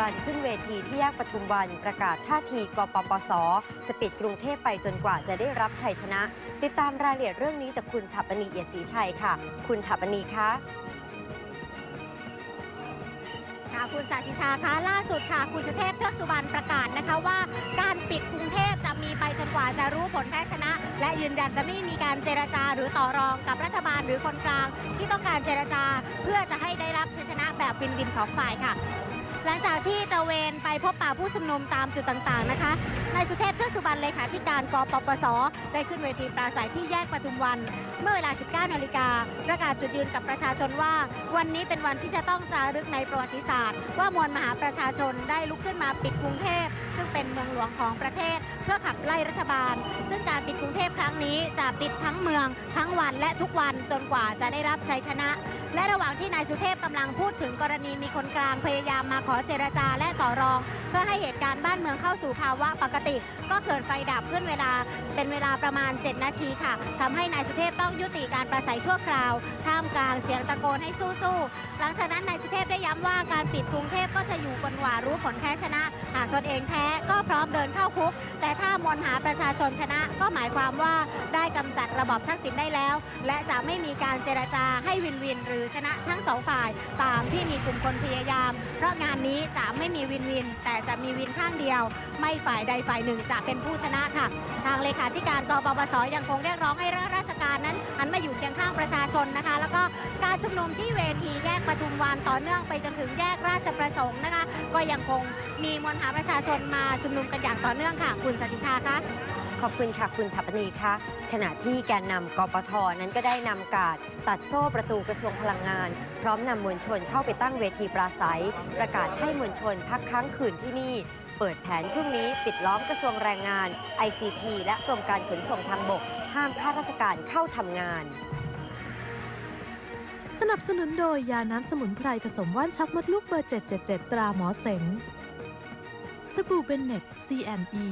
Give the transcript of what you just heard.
บันขึ้นเวทีที่แยกปทุมวันประกาศท่าทีกปปส จะปิดกรุงเทพไปจนกว่าจะได้รับชัยชนะ ติดตามรายละเอียดเรื่องนี้จากคุณถัปนีเอียดศรีชัยค่ะ คุณถัปนีคะค่ะคุณสาชิชาคะล่าสุดค่ะ คุณสุเทพเทือกสุบรรณประกาศนะคะว่า การปิดกรุงเทพจะมีไปจนกว่าจะรู้ผลแพ้ชนะ และยืนยันจะไม่มีการเจรจาหรือต่อรองกับรัฐบาลหรือคนกลาง ที่ต้องการเจรจาเพื่อจะให้ได้รับชัยชนะแบบวินวินสองฝ่ายค่ะ หลังจากที่ตะ เวนไปพบป่าผู้ชุมนุมตามจุดต่างๆนะคะ นายสุเทพเทือกสุบรรณเลขาธิการกปปส ได้ขึ้นเวทีปราศัยที่แยกปทุมวัน เมื่อเวลา 19 นาฬิกาประกาศจุดยืนกับประชาชนว่า วันนี้เป็นวันที่จะต้องจารึกในประวัติศาสตร์ ว่ามวลมหาประชาชนได้ลุกขึ้นมาปิดกรุงเทพซึ่งเป็นเมืองหลวงของประเทศ เพื่อขับไล่รัฐบาล ซึ่งการปิดกรุงเทพครั้งนี้จะปิดทั้งเมือง ทั้งวันและทุกวันจนกว่าจะได้รับชัยชนะ และระหว่างที่นายสุเทพกำลังพูดถึงกรณีมีคนกลางพยายามมาขอเจรจาและต่อรอง เพื่อให้เหตุการณ์บ้านเมืองเข้าสู่ภาวะปกติ ก็เกิดไฟดับขึ้นเวลาเป็นเวลาประมาณ 7 นาทีค่ะทำให้นายสุเทพต้องยุติการประสัยชั่วคราว ท่ามกลางเสียงตะโกนให้สู้ๆหลังจากนั้นนายสุเทพได้ย้ำว่าการปิดกรุงเทพก็จะอยู่จนกว่ารู้ผลแพ้ชนะ หากตนเองแพ้ก็พร้อมเดินเข้าคุก แต่ถ้ามวลหาประชาชนชนะ ก็หมายความว่าได้กำจัดระบอบทักษิณได้แล้ว และจะไม่มีการเจรจาให้วินวิน หรือชนะทั้งสองฝ่าย ตามที่มีกลุ่มคนพยายาม เพราะงานนี้จะไม่มีวินวิน แต่จะมีวินข้างเดียว ไม่ฝ่ายใดฝ่ายหนึ่งจะเป็นผู้ชนะค่ะ ทางเลขาธิการกปปสยังคงเรียกร้องให้ราชการนั้นหันมาอยู่เคียงข้างประชาชนนะคะ แล้วก็การชุมนุมที่เวทีแยกปทุมวันต่อเนื่องไปจนถึงแยกราชประสงค์นะคะ ก็ยังคงมีมวลหาประชาชนมาชุมนุมกันอย่างต่อเนื่องค่ะ คุณสัจจิชาคะ ขอบคุณค่ะคุณถัปนีคะขณะที่แกนนำกปทนั้นก็ได้นำกาดตัดโซ่ประตูกระทรวงพลังงาน พร้อมนำมวลชนเข้าไปตั้งเวทีปราศัย ประกาศให้มวลชนพักค้างคืนที่นี่ เปิดแผนพรุ่งนี้ปิดล้อมกระทรวงแรงงาน ICT และกรมการขนส่งทางบก ห้ามข้าราชการเข้าทำงาน สนับสนุนโดยยาน้ำสมุนไพรผสมว่านชักมดลูกเบอร์ 777 ตราหมอเสงสบู่เบนเน็ต CNE